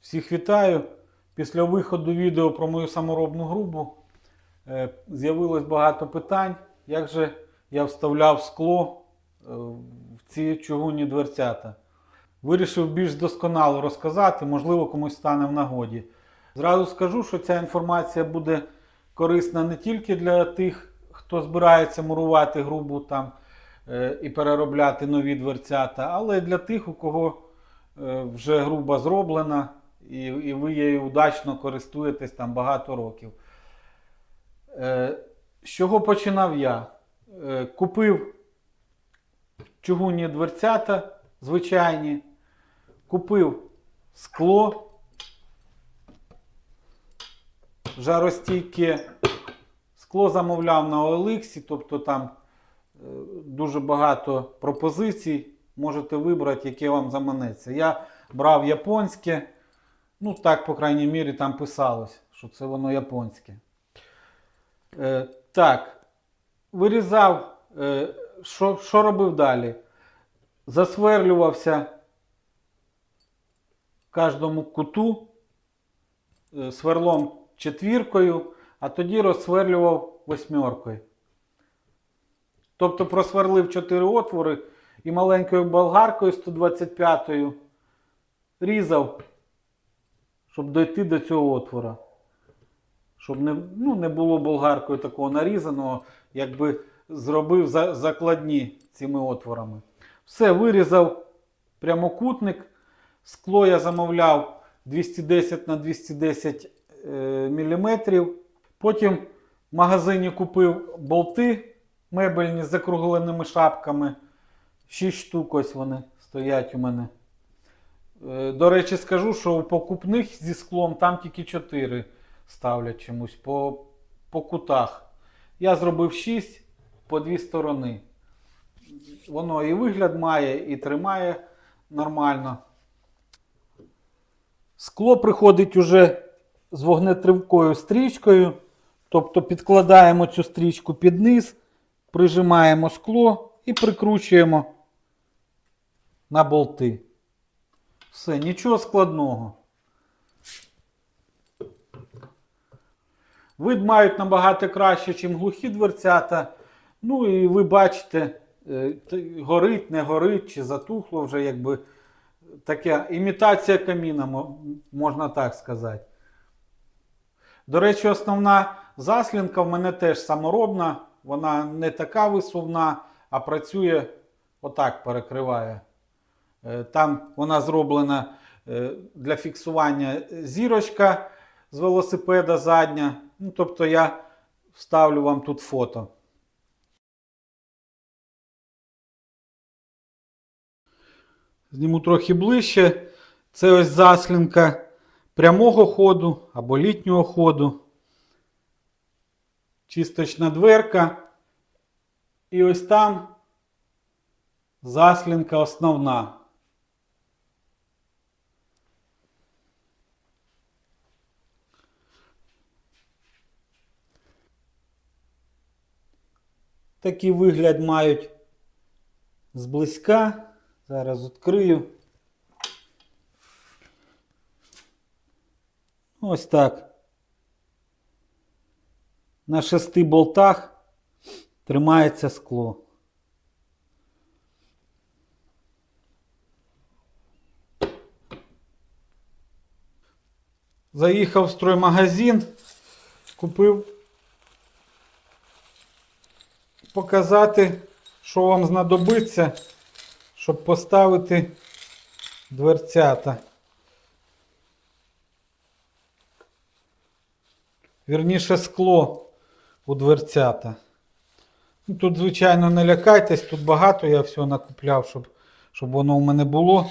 Всіх вітаю. Після виходу відео про мою саморобну грубу е, з'явилось багато питань, як же я вставляв скло е, в ці чугунні дверцята. Вирішив більш досконало розказати, можливо, комусь стане в нагоді. Зразу скажу, що ця інформація буде корисна не тільки для тих, хто збирається мурувати грубу там е, і переробляти нові дверцята, але й для тих, у кого вже груба зроблена, і, і ви її удачно користуєтесь там багато років. Е, З чого починав я? Е, Купив чугунні дверцята звичайні, купив скло жаростійке. Скло замовляв на OLX, тобто там е, дуже багато пропозицій. Можете вибрати, яке вам заманеться. Я брав японське, ну так, по крайній мірі, там писалось, що це воно японське. Е, так, вирізав, е, що, що робив далі? Засверлювався в кожному куту е, сверлом четвіркою, а тоді розсверлював восьмеркою. Тобто просверлив 4 отвори і маленькою болгаркою 125-ю різав, щоб дойти до цього отвора. Щоб не, ну, не було болгаркою такого нарізаного, якби зробив за, закладні цими отворами. Все, вирізав прямокутник. Скло я замовляв 210 на 210 мм. Потім в магазині купив болти мебельні з закругленими шапками. 6 штук ось вони стоять у мене. Е, До речі, скажу, що у покупних зі склом там тільки 4 ставлять чомусь по, по кутах. Я зробив 6 по дві сторони. Воно і вигляд має, і тримає нормально. Скло приходить уже з вогнетривкою стрічкою. Тобто підкладаємо цю стрічку під низ, прижимаємо скло і прикручуємо на болти. Все, нічого складного. Вид мають набагато краще, ніж глухі дверцята. Ну і ви бачите, е, горить, не горить, чи затухло вже, якби таке імітація каміна, можна так сказати. До речі, основна заслінка в мене теж саморобна. Вона не така висувна, а працює отак, перекриває. Е, Там вона зроблена е, для фіксування зірочка з велосипеда задня. Ну, тобто я вставлю вам тут фото. Зніму трохи ближче. Це ось заслінка прямого ходу або літнього ходу. Чисточна дверка. І ось там заслінка основна. Такий вигляд мають зблизька. Зараз відкрию. Ось так. На шести болтах тримається скло. Заїхав в строймагазин, купив показати, що вам знадобиться, щоб поставити дверцята. Вірніше скло у дверцята. Ну, Тут, звичайно, не лякайтесь, тут багато я всього накупляв, щоб, щоб воно у мене було.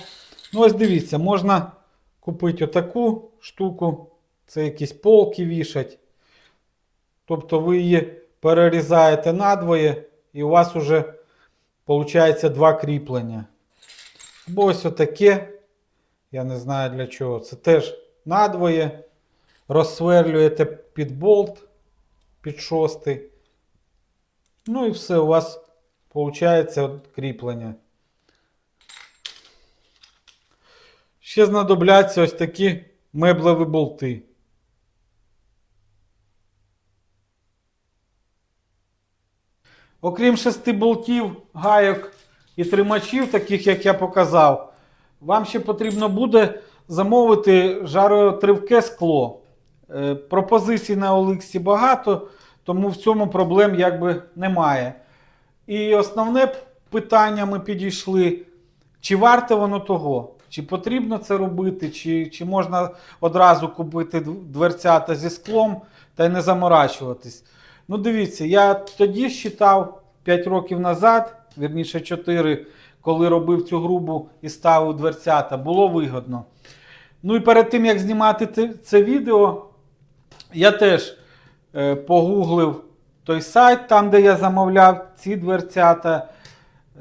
Ну, ось дивіться, можна купити отаку штуку. Це якісь полки вішать. Тобто ви її перерізаєте надвоє, і у вас вже виходить два кріплення. Або ось отаке. Я не знаю для чого. Це теж надвоє. Розсверлюєте під болт, під шостий. Ну і все, у вас виходить кріплення. Ще знадобляться ось такі меблеві болти. Окрім шести болтів, гайок і тримачів, таких як я показав, вам ще потрібно буде замовити жаротривке скло. Е, Пропозицій на Олексі багато, тому в цьому проблем якби немає. І основне питання ми підійшли: чи варте воно того? Чи потрібно це робити, чи, чи можна одразу купити дв- дверцята зі склом та й не заморачуватись. Ну, дивіться, я тоді считав 5 років назад, вірніше 4, коли робив цю грубу і ставив дверцята, було вигодно. Ну і перед тим, як знімати це відео, я теж е, погуглив той сайт, там, де я замовляв ці дверцята,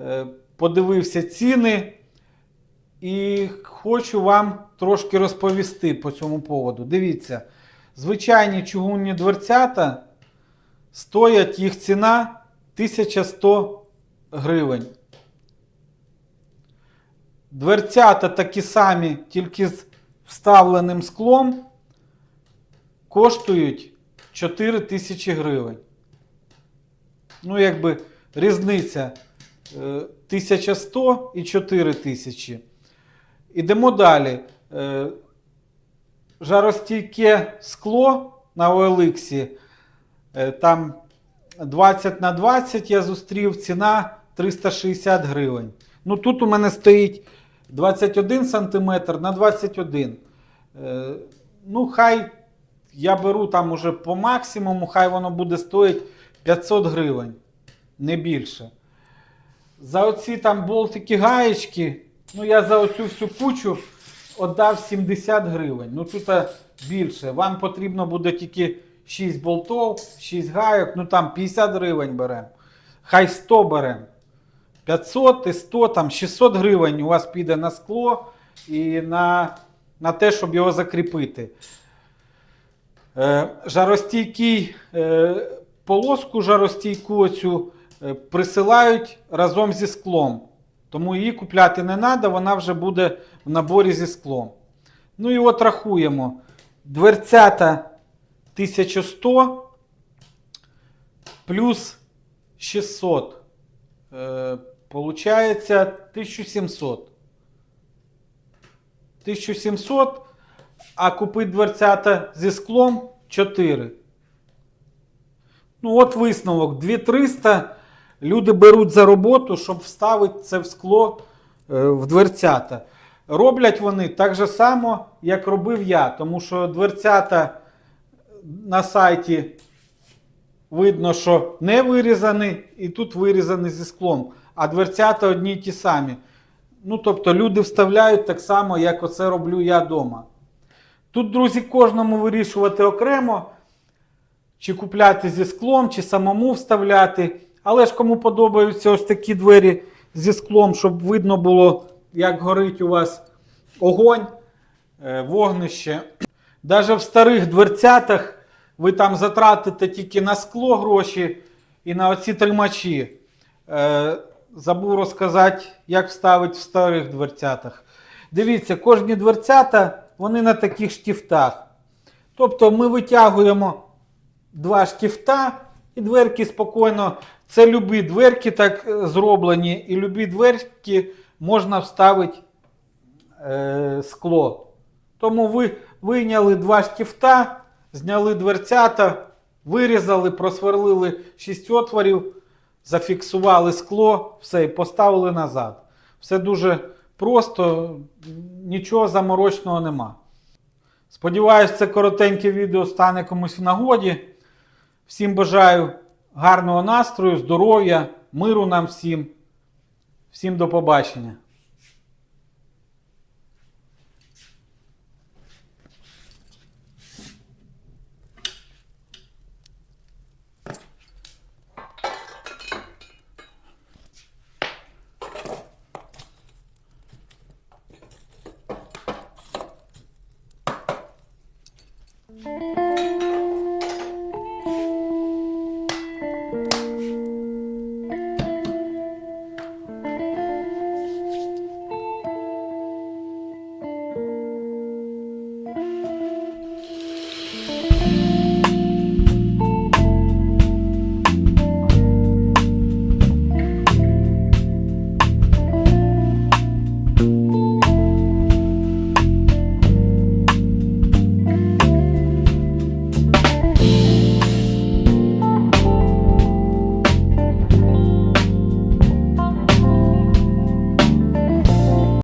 е, подивився ціни. І хочу вам трошки розповісти по цьому поводу. Дивіться, звичайні чугунні дверцята стоять їх ціна 1100 гривень. Дверцята такі самі, тільки з вставленим склом, коштують 4 тисячі гривень. Ну, якби різниця е, 1100 і 4000. Ідемо далі. Е, Жаростійке скло на OLX. Е, Там 20 на 20 я зустрів, ціна 360 гривень. Ну тут у мене стоїть 21 см на 21. Е, Ну, хай я беру там уже по максимуму, хай воно буде стоїть 500 гривень, не більше. За оці там болтики гаєчки, ну я за оцю всю кучу віддав 70 гривень. Ну тут більше. Вам потрібно буде тільки 6 болтов, 6 гайок, ну там 50 гривень беремо. Хай 100 беремо. 500 і 100, там 600 гривень у вас піде на скло і на, на те, щоб його закріпити. Е, жаростійкий е, полоску жаростійку оцю е, присилають разом зі склом. Тому її купляти не треба, вона вже буде в наборі зі склом. Ну і от рахуємо. Дверцята 1100 плюс 600. Е, получається 1700. 1700, а купити дверцята зі склом 4. Ну, от висновок. 2300 люди беруть за роботу, щоб вставити це в скло е, в дверцята. Роблять вони так же само, як робив я, тому що дверцята на сайті видно, що не вирізані, і тут вирізані зі склом, а дверцята одні й ті самі. Ну, тобто люди вставляють так само, як оце роблю я вдома. Тут, друзі, кожному вирішувати окремо, чи купляти зі склом, чи самому вставляти. Але ж кому подобаються ось такі двері зі склом, щоб видно було, як горить у вас огонь, е, вогнище. Навіть в старих дверцятах ви там затратите тільки на скло гроші і на оці тримачі. Е, забув розказати, як вставити в старих дверцятах. Дивіться, кожні дверцята вони на таких штифтах. Тобто ми витягуємо два штифта і дверки спокійно. Це любі дверки так зроблені, і любі дверки можна вставити е, скло. Тому ви вийняли два штифта, зняли дверцята, вирізали, просверлили 6 отворів, зафіксували скло, все і поставили назад. Все дуже просто, нічого заморочного нема. Сподіваюсь, це коротеньке відео стане комусь в нагоді. Всім бажаю гарного настрою, здоров'я, миру нам всім. Всім до побачення.